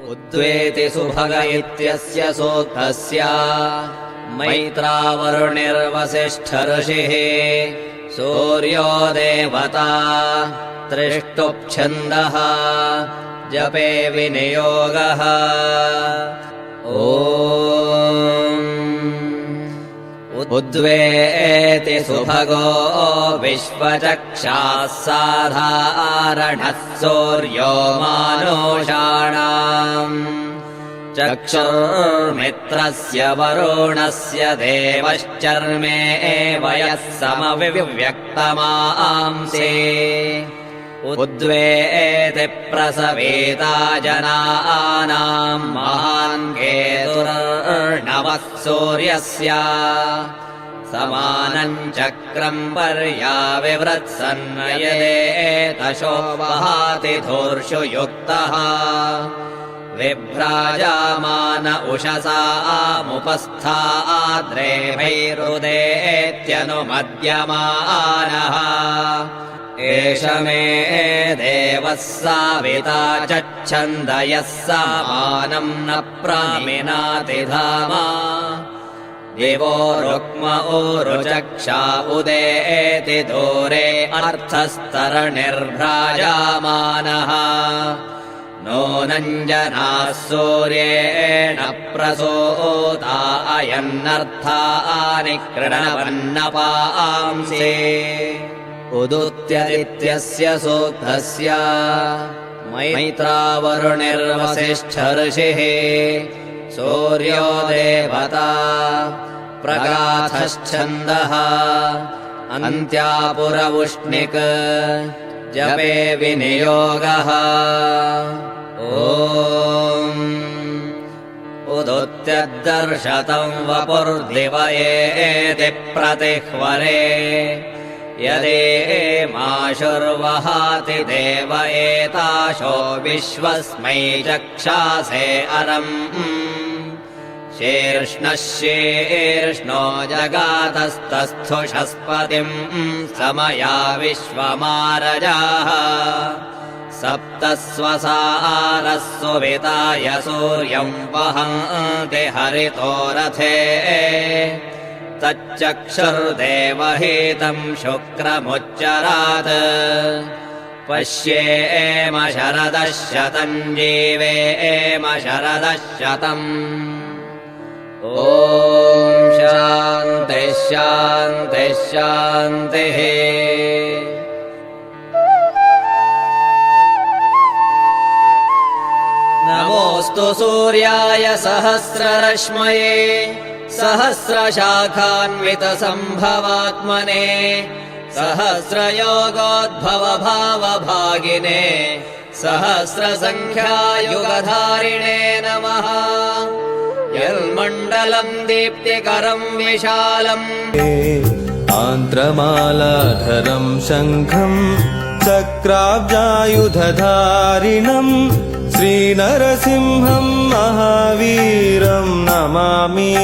उद्वेति सुभग इत्यस्य सूक्तस्य मैत्रावरुणिर्वसिष्ठऋषिः सूर्यो देवता त्रिष्टुप्छन्दः जपे विनियोगः। ओ उद्वेति सुभगो विश्वचक्षाः साधारणः सूर्यो मानुषाणाम् चक्षुर्मित्रस्य वरुणस्य देवश्चर्मे वयः समविव्यक्तमांसे। उद्वेति प्रसवेता जनानाम् महान् केतुर्णवः सूर्यस्य। समानम् चक्रम् पर्याविवृत्सन्नयदेतशो वहाति धूर्षु युक्तः विभ्राजामान उषसा एष मे देवः साविता चच्छन्दयः समानम् न प्रामिनाति धामा दिवो रुक्म ऊरुचक्षा उदेति दूरे अर्थस्तरणिर्भ्राजामानः नूनञ्जनाः सूर्येण प्रसूता अयन्नर्थानि कृणवन्नपांसे उदुत्यदित्यस्य सूक्तस्य मैत्रावरुणिर्वसिष्ठऋषिः सूर्यो देवता प्रगाथश्छन्दः अन्त्यापुरवुष्णिक् जपे विनियोगः। ॐ उदुत्यद्दर्शतम् वपुर्दिवयेति प्रतिह्वरे। यदे माशुर्वहाति देव एताशो विश्वस्मै चक्षासे अरम् शीर्ष्णो जगातस्तस्थुषस्पतिम् समया विश्वमारजाः। सप्त सुविताय सूर्यम् वहन्ति हरितो रथे। तच्चक्षुर्देवहीतम् शुक्रमुच्चरात्। पश्येम शरदः शतम् जीवेम शरदः शतम् ॐ शान्तिः शान्तिः शान्तिः। नमोऽस्तु सूर्याय सहस्ररश्मये सहस्रशाखान्वितसम्भवात्मने सहस्रयोगोद्भवभावभागिने सहस्रसङ्ख्यायुगधारिणे नमः यन्मण्डलम् दीप्तिकरम् विशालम् आन्त्रमालाधरम् शङ्खम् चक्राब्जायुधधारिणम् श्रीनरसिंहम् महावीरम् नमामीर्णमुक्तये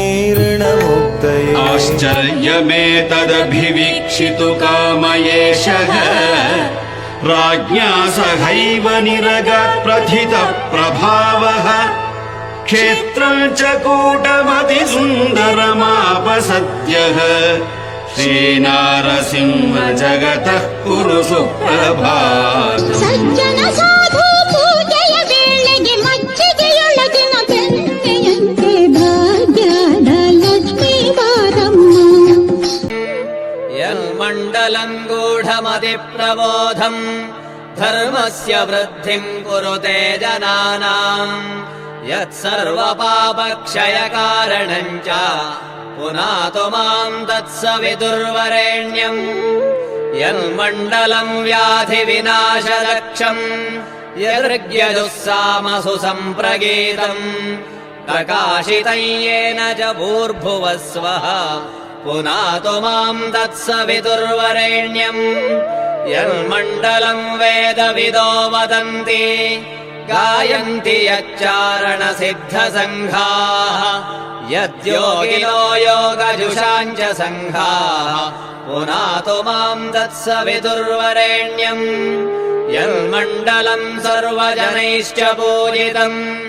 आश्चर्यमेतदभिवीक्षितु कामयेशः राज्ञा सहैव निरगप्रथितः क्षेत्रं च कूटमतिसुन्दरमापसत्यः श्रीनारसिंह जगतः कुरु सुप्रभा प्रबोधम् धर्मस्य वृद्धिम् कुरुते जनानाम् यत्सर्वपापक्षयकारणम् च पुनातु माम् तत्सविदुर्वरेण्यम् यन्मण्डलम् व्याधिविनाशलक्षम् यदृग्यजुःसामसु सम्प्रगीतम् प्रकाशितम् येन च भूर्भुवः स्वः पुनातु माम् तत्सवितुर्वरेण्यम् यन्मण्डलम् वेदविदो वदन्ति गायन्ति यच्चारणसिद्धसङ्घाः। यद्योगिनो योगजुषाम् च सङ्घाः। पुनातु माम् तत्सवितुर्वरेण्यम् यन्मण्डलम् सर्वजनैश्च पूजितम्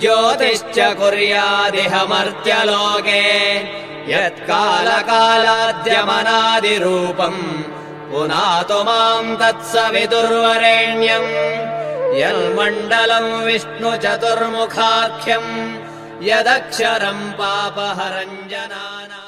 ज्योतिश्च कुर्यादिह मर्त्यलोके यत्कालकालाद्यमनादिरूपम्। पुनातु माम् तत्सविदुर्वरेण्यम् यल्मण्डलम् विष्णुचतुर्मुखाख्यम् यदक्षरम् पापहरञ्जनाना